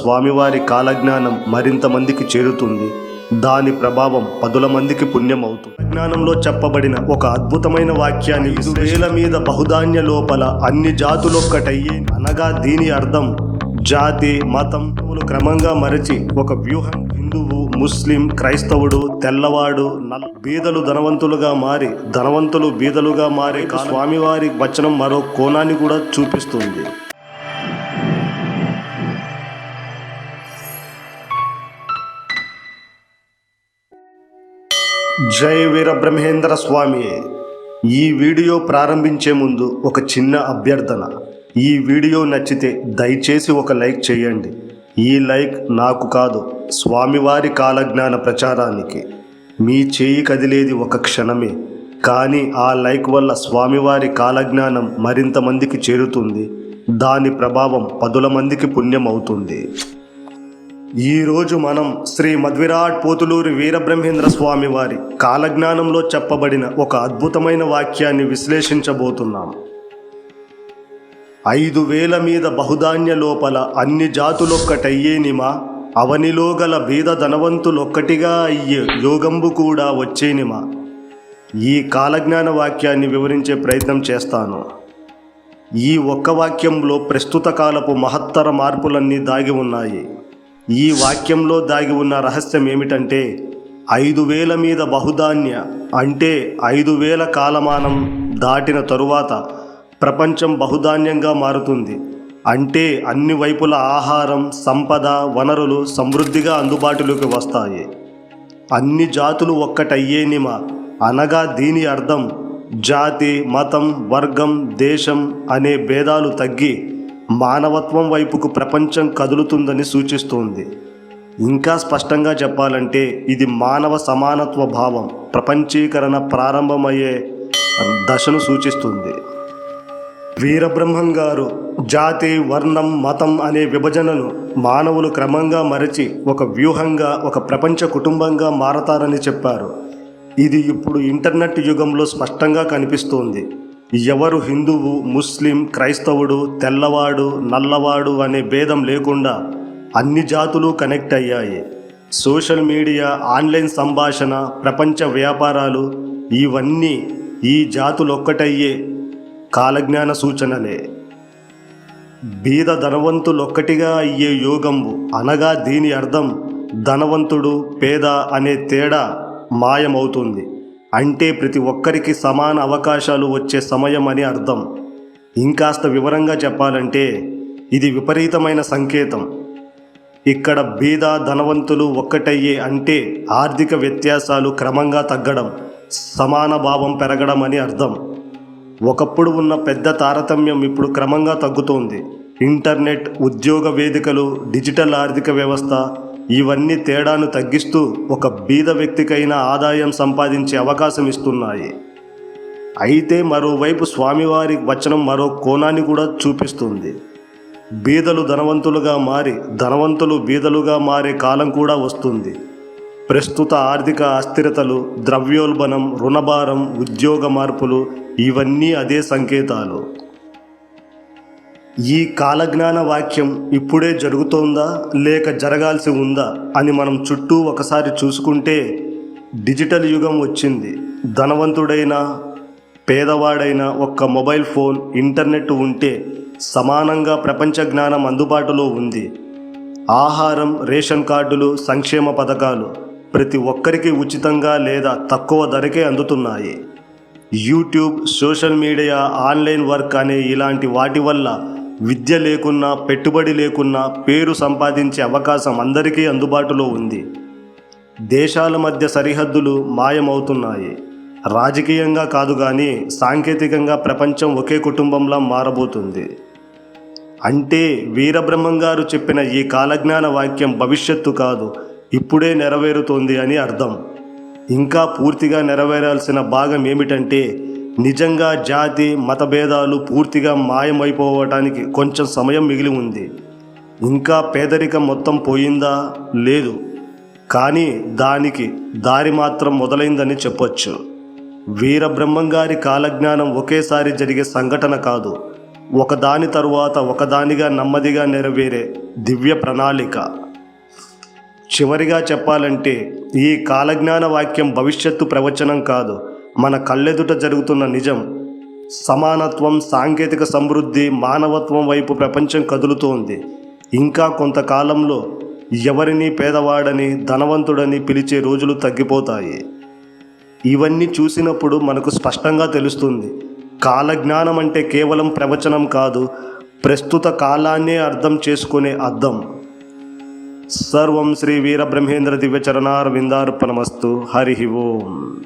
స్వామివారి కాలజ్ఞానం మరింత మందికి చేరుతుంది. దాని ప్రభావం పదుల మందికి పుణ్యం అవుతుంది జ్ఞానంలో చెప్పబడిన ఒక అద్భుతమైన వాక్యాన్ని వేల మీద బహుధాన్య లోపల అన్ని జాతులొక్కటయ్యే అనగా దీని అర్థం జాతి మతం క్రమంగా మరచి ఒక వ్యూహం హిందువు ముస్లిం క్రైస్తవుడు తెల్లవాడు బీదలు ధనవంతులుగా మారి ధనవంతులు బీదలుగా మారే స్వామివారి వచనం మరో కోణాన్ని కూడా చూపిస్తుంది. జై వీర బ్రహ్మేంద్ర స్వామి. ఈ వీడియో ప్రారంభించే ముందు ఒక చిన్న అభ్యర్థన. ఈ వీడియో నచ్చితే దయచేసి ఒక లైక్ చేయండి. ఈ లైక్ నాకు కాదు స్వామివారి కాలజ్ఞాన ప్రచారానికి. మీ చేయి కదిలేది ఒక క్షణమే కానీ ఆ లైక్ వల్ల స్వామివారి కాలజ్ఞానం మరింత మందికి చేరుతుంది. దాని ప్రభావం పదుల మందికి పుణ్యం అవుతుంది ఈరోజు మనం శ్రీ మధ్విరాట్ పోతులూరి వీరబ్రహ్మేంద్ర స్వామి వారి కాలజ్ఞానంలో చెప్పబడిన ఒక అద్భుతమైన వాక్యాన్ని విశ్లేషించబోతున్నాం. ఐదు వేల మీద బహుధాన్య లోపల అన్ని జాతులొక్కటయ్యేనిమా అవనిలో గల బీద ధనవంతులొక్కటిగా అయ్యే యోగంబు కూడా వచ్చేనిమా? ఈ కాలజ్ఞాన వాక్యాన్ని వివరించే ప్రయత్నం చేస్తాను. ఈ ఒక్క వాక్యంలో ప్రస్తుత కాలపు మహత్తర మార్పులన్నీ దాగి ఉన్నాయి. ఈ వాక్యంలో దాగి ఉన్న రహస్యం ఏమిటంటే ఐదు వేల మీద బహుధాన్య అంటే ఐదు వేల కాలమానం దాటిన తరువాత ప్రపంచం బహుధాన్యంగా మారుతుంది. అంటే అన్ని వైపుల ఆహారం సంపద వనరులు సమృద్ధిగా అందుబాటులోకి వస్తాయి. అన్ని జాతులు ఒక్కటయ్యేనిమ. అనగా దీని అర్థం జాతి మతం వర్గం దేశం అనే భేదాలు తగ్గి మానవత్వం వైపుకు ప్రపంచం కదులుతుందని సూచిస్తోంది. ఇంకా స్పష్టంగా చెప్పాలంటే ఇది మానవ సమానత్వ భావం ప్రపంచీకరణ ప్రారంభమయ్యే దశను సూచిస్తుంది. వీరబ్రహ్మం గారు జాతి వర్ణం మతం అనే విభజనను మానవులు క్రమంగా మరచి ఒక వ్యూహంగా ఒక ప్రపంచ కుటుంబంగా మారతారని చెప్పారు. ఇది ఇప్పుడు ఇంటర్నెట్ యుగంలో స్పష్టంగా కనిపిస్తోంది. ఎవరు హిందువు ముస్లిం క్రైస్తవుడు తెల్లవాడు నల్లవాడు అనే భేదం లేకుండా అన్ని జాతులు కనెక్ట్ అయ్యాయి. సోషల్ మీడియా ఆన్లైన్ సంభాషణ ప్రపంచ వ్యాపారాలు ఇవన్నీ ఈ జాతులొక్కటయ్యే కాలజ్ఞాన సూచనలే. బీద ధనవంతులొక్కటిగా అయ్యే యోగంబు అనగా దీని అర్థం ధనవంతుడు పేద అనే తేడా మాయమవుతుంది. అంటే ప్రతి ఒక్కరికి సమాన అవకాశాలు వచ్చే సమయం అని అర్థం. ఇంకాస్త వివరంగా చెప్పాలంటే ఇది విపరీతమైన సంకేతం. ఇక్కడ బీద ధనవంతులు ఒక్కటయ్యే అంటే ఆర్థిక వ్యత్యాసాలు క్రమంగా తగ్గడం సమాన భావం పెరగడం అని అర్థం. ఒకప్పుడు ఉన్న పెద్ద తారతమ్యం ఇప్పుడు క్రమంగా తగ్గుతోంది. ఇంటర్నెట్ ఉద్యోగ వేదికలు డిజిటల్ ఆర్థిక వ్యవస్థ ఇవన్నీ తేడాను తగ్గిస్తూ ఒక బీద వ్యక్తికైనా ఆదాయం సంపాదించే అవకాశం ఇస్తున్నాయి. అయితే మరోవైపు స్వామివారి వచనం మరో కోణాన్ని కూడా చూపిస్తుంది. బీదలు ధనవంతులుగా మారి ధనవంతులు బీదలుగా మారే కాలం కూడా వస్తుంది. ప్రస్తుత ఆర్థిక అస్థిరతలు ద్రవ్యోల్బణం రుణభారం ఉద్యోగ మార్పులు ఇవన్నీ అదే సంకేతాలు. ఈ కాలజ్ఞాన వాక్యం ఇప్పుడే జరుగుతోందా లేక జరగాల్సి ఉందా అని మనం చుట్టూ ఒకసారి చూసుకుంటే డిజిటల్ యుగం వచ్చింది. ధనవంతుడైనా పేదవాడైనా ఒక్క మొబైల్ ఫోన్ ఇంటర్నెట్ ఉంటే సమానంగా ప్రపంచ జ్ఞానం అందుబాటులో ఉంది. ఆహారం రేషన్ కార్డులు సంక్షేమ పథకాలు ప్రతి ఒక్కరికి ఉచితంగా లేదా తక్కువ ధరకే అందుతున్నాయి. YouTube social media online work అనే ఇలాంటి వాటి వల్ల విద్య లేకున్నా పెట్టుబడి లేకున్నా పేరు సంపాదించే అవకాశం అందరికీ అందుబాటులో ఉంది. దేశాల మధ్య సరిహద్దులు మాయమవుతున్నాయి. రాజకీయంగా కాదు కానీ సాంకేతికంగా ప్రపంచం ఒకే కుటుంబంలా మారబోతుంది. అంటే వీరబ్రహ్మం గారు చెప్పిన ఈ కాలజ్ఞాన వాక్యం భవిష్యత్తు కాదు ఇప్పుడే నెరవేరుతోంది అని అర్థం. ఇంకా పూర్తిగా నెరవేరాల్సిన భాగం ఏమిటంటే నిజంగా జాతి మతభేదాలు పూర్తిగా మాయమైపోవటానికి కొంచెం సమయం మిగిలి ఉంది. ఇంకా పేదరికం మొత్తం పోయిందా? లేదు. కానీ దానికి దారి మాత్రం మొదలైందని చెప్పొచ్చు. వీరబ్రహ్మంగారి కాలజ్ఞానం ఒకేసారి జరిగే సంఘటన కాదు. ఒకదాని తరువాత ఒకదానిగా నెమ్మదిగా నెరవేరే దివ్య ప్రణాళిక. చివరిగా చెప్పాలంటే ఈ కాలజ్ఞాన వాక్యం భవిష్యత్తు ప్రవచనం కాదు. మన కళ్ళెదుట జరుగుతున్న నిజం. సమానత్వం సాంకేతిక సమృద్ధి మానవత్వం వైపు ప్రపంచం కదులుతోంది. ఇంకా కొంతకాలంలో ఎవరిని పేదవాడని ధనవంతుడని పిలిచే రోజులు తగ్గిపోతాయి. ఇవన్నీ చూసినప్పుడు మనకు స్పష్టంగా తెలుస్తుంది. కాలజ్ఞానం అంటే కేవలం ప్రవచనం కాదు ప్రస్తుత కాలాన్నే అర్థం చేసుకునే అర్థం సర్వం శ్రీ వీరబ్రహ్మేంద్ర దివ్య చరణార్ విందార్పణమస్తు హరి ఓం.